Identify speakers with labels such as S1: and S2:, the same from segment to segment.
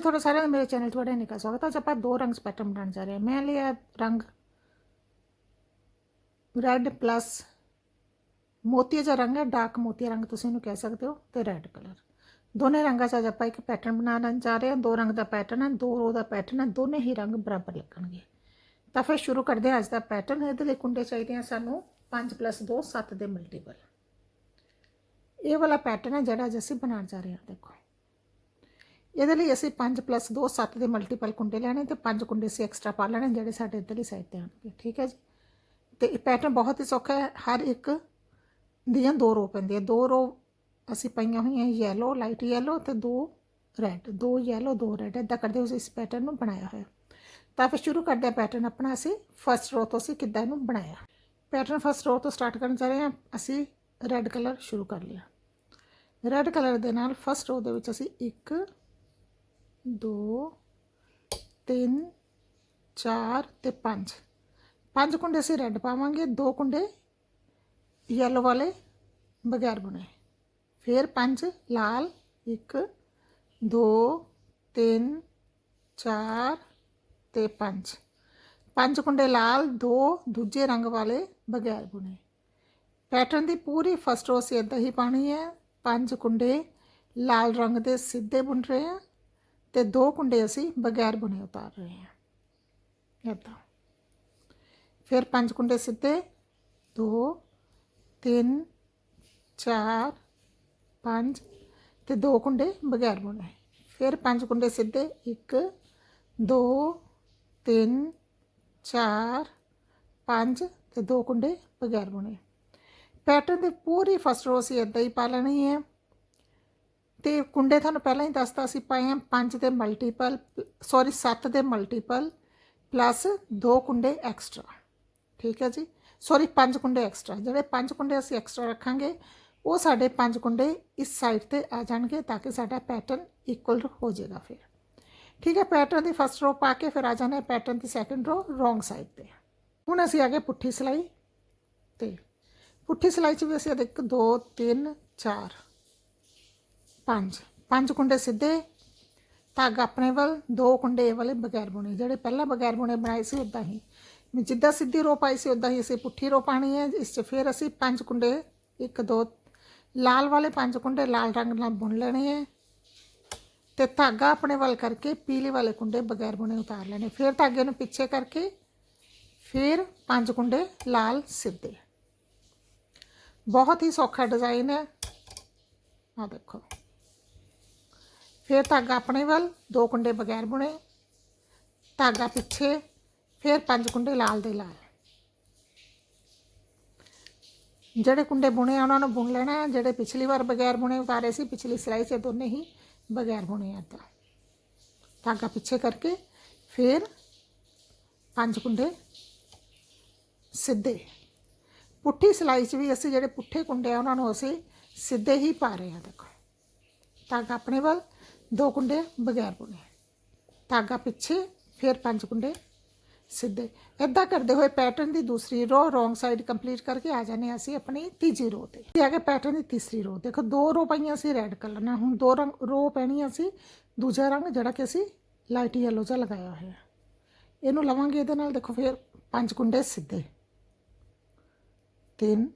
S1: ਜੀ ਤੁਹਾਡਾ ਸਾਰਿਆਂ ਦਾ ਮੇਰੇ ਚੈਨਲ ਤੁਹਾਡਾ ਨਿੱਕਾ ਸਵਾਗਤ ਹੈ ਅੱਜ ਆਪਾਂ ਦੋ ਰੰਗ ਪੈਟਰਨ ਬਣਾਉਣ ਜਾ ਰਹੇ ਹਾਂ, ਮੈਂ ਲਿਆ ਰੰਗ ਰੈੱਡ ਪਲੱਸ ਮੋਤੀਆ ਜਿਹਾ ਰੰਗ ਹੈ ਡਾਰਕ ਮੋਤੀਆ ਰੰਗ ਤੁਸੀਂ ਇਹਨੂੰ ਕਹਿ ਸਕਦੇ ਹੋ ਤੇ ਰੈੱਡ ਕਲਰ ਦੋਨੇ ਰੰਗਾਂ 'ਚ ਅੱਜ ਆਪਾਂ ਇੱਕ ਪੈਟਰਨ ਬਣਾਉਣ ਜਾ ਰਹੇ ਹਾਂ। ਦੋ ਰੰਗ ਦਾ ਪੈਟਰਨ ਹੈ, ਦੋ ਰੋ ਦਾ ਪੈਟਰਨ ਹੈ, ਦੋਨੇ ਹੀ ਰੰਗ ਬਰਾਬਰ ਲੱਗਣਗੇ। ਤਾਂ ਫਿਰ ਸ਼ੁਰੂ ਕਰਦੇ ਹਾਂ ਅੱਜ ਦਾ ਪੈਟਰਨ ਇਹਦੇ ਲਈ ਕੁੰਡੇ ਚਾਹੀਦੇ ਆ ਸਾਨੂੰ 5 2 7 ਦੇ ਮਲਟੀਪਲ ਇਹ ਵਾਲਾ ਪੈਟਰਨ ਹੈ ਜਿਹੜਾ ਅੱਜ ਅਸੀਂ ਬਣਾਉਣ ਜਾ ਰਹੇ ਹਾਂ, ਦੇਖੋ। ਇਹਦੇ ਲਈ ਅਸੀਂ 5 2 7 ਦੇ ਮਲਟੀਪਲ ਕੁੰਡੇ ਲੈਣੇ ਤੇ 5 ਕੁੰਡੇ ਅਸੀਂ ਐਕਸਟਰਾ ਪਾ ਲੈਣੇ ਜਿਹੜੇ ਸਾਡੇ ਇੱਧਰਲੀ ਸਾਈਡ ਤੇ ਆਣਗੇ ਠੀਕ ਹੈ ਜੀ? ਤੇ ਇਹ ਪੈਟਰਨ ਬਹੁਤ ਹੀ ਸੌਖਾ ਹੈ, ਹਰ ਇੱਕ ਦੀਆਂ ਦੋ ਰੋ ਪੈਂਦੀਆਂ ਦੋ ਰੋ ਅਸੀਂ ਪਾਈਆਂ ਹੋਈਆਂ ਯੈਲੋ ਲਾਈਟ ਯੈਲੋ ਤੇ ਦੋ ਰੈੱਡ ਦੋ ਯੈਲੋ ਦੋ ਰੈੱਡ ਇਦਾਂ ਕਰਦੇ ਉਸ ਇਸ ਪੈਟਰਨ ਨੂੰ ਬਣਾਇਆ ਹੋਇਆ ਤਾਂ ਫਿਰ ਸ਼ੁਰੂ ਕਰਦੇ ਹਾਂ ਪੈਟਰਨ ਆਪਣਾ ਅਸੀਂ ਫਸਟ ਰੋ ਤੋਂ ਅਸੀਂ ਕਿੱਦਾਂ ਇਹਨੂੰ ਬਣਾਇਆ। ਪੈਟਰਨ ਫਸਟ ਰੋ ਤੋਂ ਸਟਾਰਟ ਕਰਨ ਜਾ ਰਹੇ ਹਾਂ, ਅਸੀਂ ਰੈੱਡ ਕਲਰ ਸ਼ੁਰੂ ਕਰ ਲਿਆ। ਰੈੱਡ ਕਲਰ ਦੇ ਨਾਲ ਫਸਟ ਰੋ ਦੇ ਵਿੱਚ ਅਸੀਂ ਇੱਕ ਦੋ, ਤਿੰਨ, ਚਾਰ ਤੇ ਪੰਜ। ਪੰਜ ਕੁੰਡੇ ਅਸੀਂ ਰੈੱਡ ਪਾਵਾਂਗੇ, ਦੋ ਕੁੰਡੇ ਯੈਲੋ ਵਾਲੇ ਬਗੈਰ ਬੁਣੇ। ਫਿਰ ਪੰਜ, ਲਾਲ, ਇੱਕ, ਦੋ, ਤਿੰਨ, ਚਾਰ ਤੇ ਪੰਜ। ਪੰਜ ਕੁੰਡੇ ਲਾਲ, ਦੋ ਦੂਜੇ ਰੰਗ ਵਾਲੇ ਬਗੈਰ ਬੁਣੇ। ਪੈਟਰਨ ਦੀ ਪੂਰੀ ਫਸਟ ਰੋ ਅਸੀਂ ਇਦਾਂ ਹੀ ਪਾਣੀ ਹੈ। ਪੰਜ ਕੁੰਡੇ ਲਾਲ ਰੰਗ ਦੇ ਸਿੱਧੇ ਬੁਣ ਰਹੇ ਹਾਂ ਤੇ ਦੋ ਕੁੰਡੇ ਅਸੀਂ ਬਗੈਰ ਬੁਣੇ ਉਤਾਰ ਰਹੇ ਹਾਂ। ਇਦਾਂ ਫਿਰ ਪੰਜ ਕੁੰਡੇ ਸਿੱਧੇ। 2 3 4 5 ਤੇ ਦੋ ਕੁੰਡੇ ਬਗੈਰ ਬੁਣੇ। ਫਿਰ ਪੰਜ ਕੁੰਡੇ ਸਿੱਧੇ। 1 2 3 4 5 ਤੇ ਦੋ ਕੁੰਡੇ ਬਗੈਰ ਬੁਣੇ। ਪੈਟਰਨ ਦੀ ਪੂਰੀ ਫਸਟ ਰੋ ਅਸੀਂ ਇਦਾਂ ਹੀ ਪਾ ਲੈਣੀ ਹੈ। ਤੇ ਕੁੰਡੇ ਤੁਹਾਨੂੰ ਪਹਿਲਾਂ ਹੀ ਦੱਸਤਾ ਸੀ, ਪਾਏ ਆ 5 ਦੇ ਮਲਟੀਪਲ ਸੌਰੀ 7 ਦੇ ਮਲਟੀਪਲ ਪਲੱਸ 2 ਕੁੰਡੇ ਐਕਸਟਰਾ ਠੀਕ ਹੈ ਜੀ? ਸੌਰੀ 5 ਕੁੰਡੇ ਐਕਸਟਰਾ ਜਿਹੜੇ 5 ਕੁੰਡੇ ਅਸੀਂ ਐਕਸਟਰਾ ਰੱਖਾਂਗੇ, ਉਹ ਸਾਡੇ 5 ਕੁੰਡੇ ਇਸ ਸਾਈਡ ਤੇ ਆ ਜਾਣਗੇ ਤਾਂ ਕਿ ਸਾਡਾ ਪੈਟਰਨ ਇਕੁਅਲ ਹੋ ਜਾਏਗਾ ਫਿਰ। ਠੀਕ ਹੈ ਪੈਟਰਨ ਦੀ ਫਸਟ ਰੋ ਪਾ ਕੇ ਫਿਰ ਆ ਜਾਣਾ ਪੈਟਰਨ ਦੀ ਸੈਕੰਡ ਰੋ ਰੋਂਗ ਸਾਈਡ ਤੇ। ਹੁਣ ਅਸੀਂ ਆ ਗਏ ਪੁੱਠੀ ਸਲਾਈ ਤੇ, ਪੁੱਠੀ ਸਲਾਈ 'ਚ ਵੀ ਅਸੀਂ 1 2 3 4 ਪੰਜ। ਪੰਜ ਕੁੰਡੇ ਸਿੱਧੇ ਧਾਗਾ ਆਪਣੇ ਵੱਲ, ਦੋ ਕੁੰਡੇ ਇਹ ਵਾਲੇ ਬਗੈਰ ਬੁਣੇ। ਜਿਹੜੇ ਪਹਿਲਾਂ ਬਗੈਰ ਬੁਣੇ ਬਣਾਏ ਸੀ ਉਦਾਂ ਹੀ। ਜਿੱਦਾਂ ਸਿੱਧੀ ਰੋ ਪਾਈ ਸੀ ਉਦਾਂ ਹੀ ਅਸੀਂ ਪੁੱਠੀ ਰੋ ਪਾਣੀ ਹੈ। ਇਸ 'ਚ ਫਿਰ ਅਸੀਂ ਪੰਜ ਕੁੰਡੇ, ਇੱਕ, ਦੋ, ਲਾਲ ਵਾਲੇ ਪੰਜ ਕੁੰਡੇ ਲਾਲ ਰੰਗ ਨਾਲ ਬੁਣ ਲੈਣੇ ਹੈ। ਤੇ ਧਾਗਾ ਆਪਣੇ ਵੱਲ ਕਰਕੇ ਪੀਲੇ ਵਾਲੇ ਕੁੰਡੇ ਬਗੈਰ ਬੁਣੇ ਉਤਾਰ ਲੈਣੇ। ਫਿਰ ਧਾਗੇ ਨੂੰ ਪਿੱਛੇ ਕਰਕੇ ਫਿਰ ਪੰਜ ਕੁੰਡੇ ਲਾਲ ਸਿੱਧੇ। ਬਹੁਤ ਹੀ ਸੌਖਾ ਡਿਜ਼ਾਈਨ ਹੈ। ਆ ਦੇਖੋ। ਫਿਰ ਧਾਗਾ ਆਪਣੇ ਵੱਲ ਦੋ ਕੁੰਡੇ ਬਗੈਰ ਬੁਣੇ ਧਾਗਾ ਪਿੱਛੇ ਫਿਰ ਪੰਜ ਕੁੰਡੇ ਲਾਲ ਦੇ ਲਾਲ ਜਿਹੜੇ ਕੁੰਡੇ ਬੁਣੇ ਆ ਉਹਨਾਂ ਨੂੰ ਬੁਣ ਲੈਣਾ ਹੈ ਜਿਹੜੇ ਪਿਛਲੀ ਵਾਰ ਬਗੈਰ ਬੁਣੇ ਉਤਾਰੇ ਸੀ ਪਿਛਲੀ ਸਿਲਾਈ 'ਚ ਦੋਨੇ ਹੀ ਬਗੈਰ ਬੁਣੇ ਆ ਤਾਂ ਧਾਗਾ ਪਿੱਛੇ ਕਰਕੇ ਫਿਰ ਪੰਜ ਕੁੰਡੇ ਸਿੱਧੇ ਪੁੱਠੀ ਸਿਲਾਈ 'ਚ ਵੀ ਅਸੀਂ ਜਿਹੜੇ ਪੁੱਠੇ ਕੁੰਡੇ ਆ ਉਹਨਾਂ ਨੂੰ ਅਸੀਂ ਸਿੱਧੇ ਹੀ ਪਾ ਰਹੇ ਹਾਂ ਦੇਖੋ ਧਾਗਾ ਆਪਣੇ ਵੱਲ ਦੋ ਕੁੰਡੇ ਬਗੈਰ ਬੁਣੇ ਧਾਗਾ ਪਿੱਛੇ, ਫਿਰ ਪੰਜ ਕੁੰਡੇ ਸਿੱਧੇ। ਇਦਾਂ ਕਰਦੇ ਹੋਏ ਪੈਟਰਨ ਦੀ ਦੂਸਰੀ ਰੋ ਰੋਂਗ ਸਾਈਡ ਕੰਪਲੀਟ ਕਰਕੇ ਆ ਜਾਣੇ ਅਸੀਂ ਆਪਣੀ ਤੀਜੀ ਰੋ ਤੇ। ਤੇ ਆ ਕੇ ਪੈਟਰਨ ਦੀ ਤੀਸਰੀ ਰੋ ਦੇਖੋ, ਦੋ ਰੋ ਪਈਆਂ ਸੀ ਰੈੱਡ ਕਲਰ ਨਾਲ। ਹੁਣ ਦੋ ਰੰਗ ਰੋ ਪੈਣੀਆਂ ਸੀ ਦੂਜਾ ਰੰਗ ਜਿਹੜਾ ਕਿ ਅਸੀਂ ਲਾਈਟ ਯੈਲੋ ਜਿਹਾ ਲਗਾਇਆ ਹੋਇਆ। ਇਹਨੂੰ ਲਵਾਂਗੇ ਇਹਦੇ ਨਾਲ। ਦੇਖੋ, ਫਿਰ ਪੰਜ ਕੁੰਡੇ ਸਿੱਧੇ। 3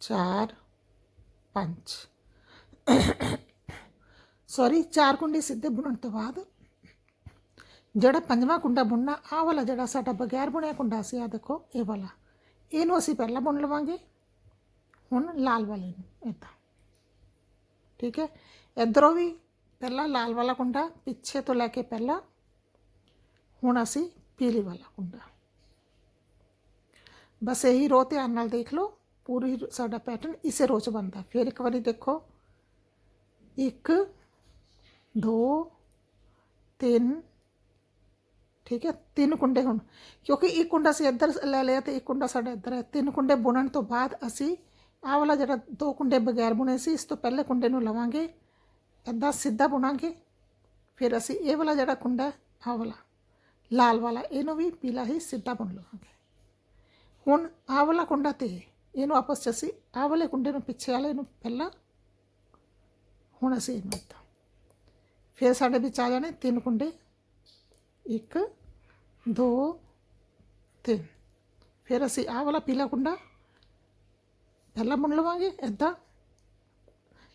S1: 4 5 ਸੌਰੀ ਚਾਰ ਕੁੰਡੇ ਸਿੱਧੇ ਬੁਣਨ ਤੋਂ ਬਾਅਦ ਜਿਹੜਾ ਪੰਜਵਾਂ ਕੁੰਡਾ ਬੁਣਨਾ, ਆਹ ਵਾਲਾ ਜਿਹੜਾ ਸਾਡਾ ਬਗੈਰ ਬੁਣਿਆ ਕੁੰਡਾ ਸੀ ਆ ਦੇਖੋ, ਇਹ ਵਾਲਾ। ਇਹਨੂੰ ਅਸੀਂ ਪਹਿਲਾਂ ਬੁਣ ਲਵਾਂਗੇ, ਹੁਣ ਲਾਲ ਵਾਲੇ ਨੂੰ, ਇਦਾਂ। ਠੀਕ ਹੈ? ਇਧਰੋਂ ਵੀ ਪਹਿਲਾਂ ਲਾਲ ਵਾਲਾ ਕੁੰਡਾ, ਪਿੱਛੇ ਤੋਂ ਲੈ ਕੇ ਪਹਿਲਾਂ ਹੁਣ ਅਸੀਂ ਪੀਲੇ ਵਾਲਾ ਕੁੰਡਾ। ਬਸ ਇਹੀ ਰੋ ਧਿਆਨ ਨਾਲ ਦੇਖ ਲਓ, ਪੂਰੀ ਸਾਡਾ ਪੈਟਰਨ ਇਸੇ ਰੋ ਚ ਬਣਦਾ। ਫਿਰ ਇੱਕ ਵਾਰੀ ਦੇਖੋ, ਇੱਕ ਦੋ, ਤਿੰਨ, ਠੀਕ ਹੈ, ਤਿੰਨ ਕੁੰਡੇ ਹੁਣ, ਕਿਉਂਕਿ ਇੱਕ ਕੁੰਡਾ ਸੀ ਇੱਧਰ ਲੈ ਲਿਆ ਤੇ ਇੱਕ ਕੁੰਡਾ ਸਾਡਾ ਇੱਧਰ ਹੈ। ਤਿੰਨ ਕੁੰਡੇ ਬੁਣਨ ਤੋਂ ਬਾਅਦ ਅਸੀਂ ਆਹ ਵਾਲਾ ਜਿਹੜਾ ਦੋ ਕੁੰਡੇ ਬਗੈਰ ਬੁਣੇ ਸੀ, ਇਸ ਤੋਂ ਪਹਿਲੇ ਕੁੰਡੇ ਨੂੰ ਲਵਾਂਗੇ ਇੱਦਾਂ ਸਿੱਧਾ ਬੁਣਾਂਗੇ, ਫਿਰ ਅਸੀਂ ਇਹ ਵਾਲਾ ਜਿਹੜਾ ਕੁੰਡਾ ਆਹ ਵਾਲਾ, ਲਾਲ ਵਾਲਾ, ਇਹਨੂੰ ਵੀ ਪੀਲਾ ਹੀ ਸਿੱਧਾ ਬੁਣ ਲਵਾਂਗੇ। ਹੁਣ ਆਹ ਵਾਲਾ ਕੁੰਡਾ ਤੇ, ਇਹਨੂੰ ਆਪਸ ਚ ਅਸੀਂ ਆਹ ਵਾਲੇ ਕੁੰਡੇ ਨੂੰ ਪਿੱਛੇ ਵਾਲੇ ਨੂੰ ਪਹਿਲਾਂ, ਹੁਣ ਅਸੀਂ ਇਹਨੂੰ ਏਦਾਂ ਫਿਰ ਸਾਡੇ ਵਿੱਚ ਆ ਜਾਣੇ ਤਿੰਨ ਕੁੰਡੇ। ਇੱਕ, ਦੋ, ਤਿੰਨ। ਫਿਰ ਅਸੀਂ ਆਹ ਵਾਲਾ ਪੀਲਾ ਕੁੰਡਾ ਪਹਿਲਾਂ ਬੁਣ ਲਵਾਂਗੇ ਇਦਾਂ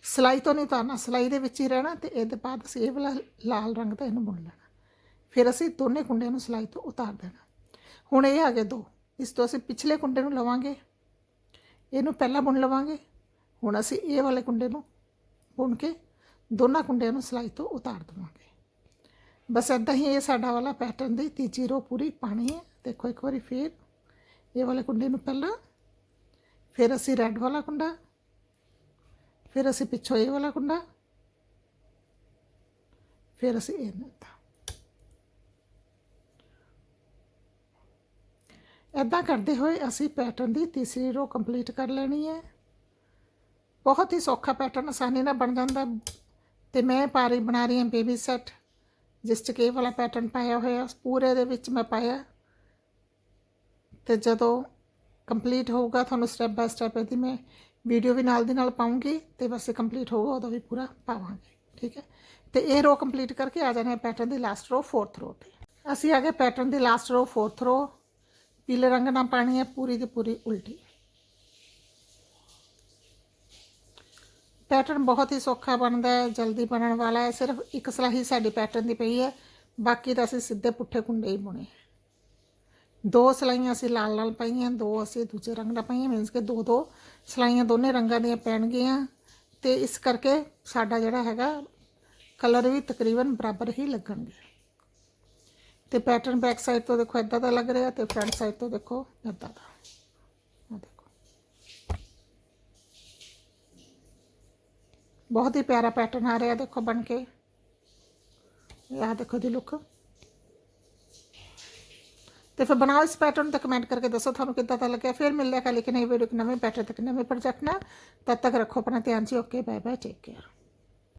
S1: ਸਲਾਈ ਤੋਂ ਨਹੀਂ ਉਤਾਰਨਾ ਸਲਾਈ ਦੇ ਵਿੱਚ ਹੀ ਰਹਿਣਾ ਤੇ ਇਹਦੇ ਬਾਅਦ ਅਸੀਂ ਇਹ ਵਾਲਾ ਲਾਲ ਰੰਗ ਦਾ ਇਹਨੂੰ ਬੁਣ ਲੈਣਾ। ਫਿਰ ਅਸੀਂ ਦੋਨੇ ਕੁੰਡਿਆਂ ਨੂੰ ਸਲਾਈ ਤੋਂ ਉਤਾਰ ਦੇਣਾ। ਹੁਣ ਇਹ ਆ ਗਏ ਦੋ, ਇਸ ਤੋਂ ਅਸੀਂ ਪਿਛਲੇ ਕੁੰਡੇ ਨੂੰ ਲਵਾਂਗੇ। ਇਹਨੂੰ ਪਹਿਲਾਂ ਬੁਣ ਲਵਾਂਗੇ। ਹੁਣ ਅਸੀਂ ਇਹ ਵਾਲੇ ਕੁੰਡੇ ਨੂੰ ਬੁਣ ਕੇ ਦੋਨਾਂ ਕੁੰਡਿਆਂ ਨੂੰ ਸਲਾਈ ਤੋਂ ਉਤਾਰ ਦੇਵਾਂਗੇ। ਬਸ ਇਦਾਂ ਹੀ ਇਹ ਸਾਡਾ ਵਾਲਾ ਪੈਟਰਨ ਦੀ ਤੀਜੀ ਰੋ ਪੂਰੀ ਪਾਣੀ ਹੈ। ਦੇਖੋ ਇੱਕ ਵਾਰੀ ਫੇਰ ਇਹ ਵਾਲੇ ਕੁੰਡੇ ਨੂੰ ਪਹਿਲਾਂ, ਫਿਰ ਅਸੀਂ ਰੈੱਡ ਵਾਲਾ ਕੁੰਡਾ, ਫਿਰ ਅਸੀਂ ਪਿੱਛੋਂ ਇਹ ਵਾਲਾ ਕੁੰਡਾ, ਫਿਰ ਅਸੀਂ ਇਹ ਦਿੱਤਾ ਇਦਾਂ ਕਰਦੇ ਹੋਏ ਅਸੀਂ ਪੈਟਰਨ ਦੀ ਤੀਸਰੀ ਰੋ ਕੰਪਲੀਟ ਕਰ ਲੈਣੀ ਹੈ। ਬਹੁਤ ਹੀ ਸੌਖਾ ਪੈਟਰਨ ਆਸਾਨੀ ਨਾਲ ਬਣ ਜਾਂਦਾ। ਤੇ ਮੈਂ ਪਾ ਰਹੀ ਬਣਾ ਰਹੀ ਹਾਂ ਬੇਬੀ ਸੈੱਟ ਜਿਸ 'ਚ ਕਿ ਇਹ ਵਾਲਾ ਪੈਟਰਨ ਪਾਇਆ ਹੋਇਆ, ਪੂਰੇ ਦੇ ਵਿੱਚ ਮੈਂ ਪਾਇਆ। ਤੇ ਜਦੋਂ ਕੰਪਲੀਟ ਹੋਊਗਾ, ਤੁਹਾਨੂੰ ਸਟੈਪ ਬਾਏ ਸਟੈਪ ਇਹਦੀ ਮੈਂ ਵੀਡੀਓ ਵੀ ਨਾਲ ਦੀ ਨਾਲ ਪਾਉਂਗੀ, ਤੇ ਬਸ ਇਹ ਕੰਪਲੀਟ ਹੋਊਗਾ ਉਦੋਂ ਵੀ ਪੂਰਾ ਪਾਵਾਂਗੇ, ਠੀਕ ਹੈ? ਤੇ ਇਹ ਰੋ ਕੰਪਲੀਟ ਕਰਕੇ ਆ ਜਾਣਾ ਹੈ ਪੈਟਰਨ ਦੀ ਲਾਸਟ ਰੋ ਫੋਰਥ ਰੋ ਤੇ। ਅਸੀਂ ਆ ਗਏ ਪੈਟਰਨ ਦੀ ਲਾਸਟ ਰੋ ਫੋਰਥ ਰੋ ਪੀਲੇ ਰੰਗ ਨਾਲ ਪਾਣੀ ਹੈ, ਪੂਰੀ ਦੀ ਪੂਰੀ ਉਲਟੀ। ਪੈਟਰਨ ਬਹੁਤ ਹੀ ਸੌਖਾ ਬਣਦਾ ਹੈ, ਜਲਦੀ ਬਣਨ ਵਾਲਾ ਹੈ। ਸਿਰਫ ਇੱਕ ਸਲਾਹੀ ਸਾਡੀ ਪੈਟਰਨ ਦੀ ਪਈ ਹੈ, ਬਾਕੀ ਤਾਂ ਅਸੀਂ ਸਿੱਧੇ ਪੁੱਠੇ ਕੁੰਡੇ ਹੀ ਬੁਣੇ। ਦੋ ਸਲਾਈਆਂ ਅਸੀਂ ਲਾਲ ਲਾਲ ਪਾਈਆਂ, ਦੋ ਅਸੀਂ ਦੂਜੇ ਰੰਗ ਦਾ ਪਾਈਆਂ ਮੀਨਸ ਕਿ ਦੋ ਦੋ ਸਲਾਈਆਂ ਦੋਨੇ ਰੰਗਾਂ ਦੀਆਂ ਪੈਣਗੀਆਂ। ਤੇ ਇਸ ਕਰਕੇ ਸਾਡਾ ਜਿਹੜਾ ਹੈਗਾ, ਕਲਰ ਵੀ ਤਕਰੀਬਨ ਬਰਾਬਰ ਹੀ ਲੱਗਣਗੇ। ਤੇ ਪੈਟਰਨ ਬੈਕ ਸਾਈਡ ਤੋਂ ਦੇਖੋ ਇਦਾਂ ਦਾ ਲੱਗ ਰਿਹਾ ਤੇ ਫਰੰਟ ਸਾਈਡ ਤੋਂ ਦੇਖੋ ਇਦਾਂ ਦਾ। ਬਹੁਤ ਹੀ ਪਿਆਰਾ ਪੈਟਰਨ ਆ ਰਿਹਾ ਦੇਖੋ ਬਣ ਕੇ ਇਹ ਆ ਦੇਖੋ ਦੀ ਲੁੱਕ ਤੇ ਫਿਰ ਬਣਾਓ ਇਸ ਪੈਟਰਨ ਤੇ ਕਮੈਂਟ ਕਰਕੇ ਦੱਸੋ ਤੁਹਾਨੂੰ ਕਿੱਦਾਂ ਦਾ ਲੱਗਿਆ ਫਿਰ ਮਿਲਦੇ ਹਾਂ ਕੱਲ੍ਹ ਇੱਕ ਨਈ ਵੀਡੀਓ ਇੱਕ ਨਵੇਂ ਪੈਟਰਨ ਤੱਕ ਨਵੇਂ ਪ੍ਰੋਜੈਕਟ ਨਾਲ ਤਦ ਤੱਕ ਰੱਖੋ ਆਪਣਾ ਧਿਆਨ ਜੀ okay bye bye take care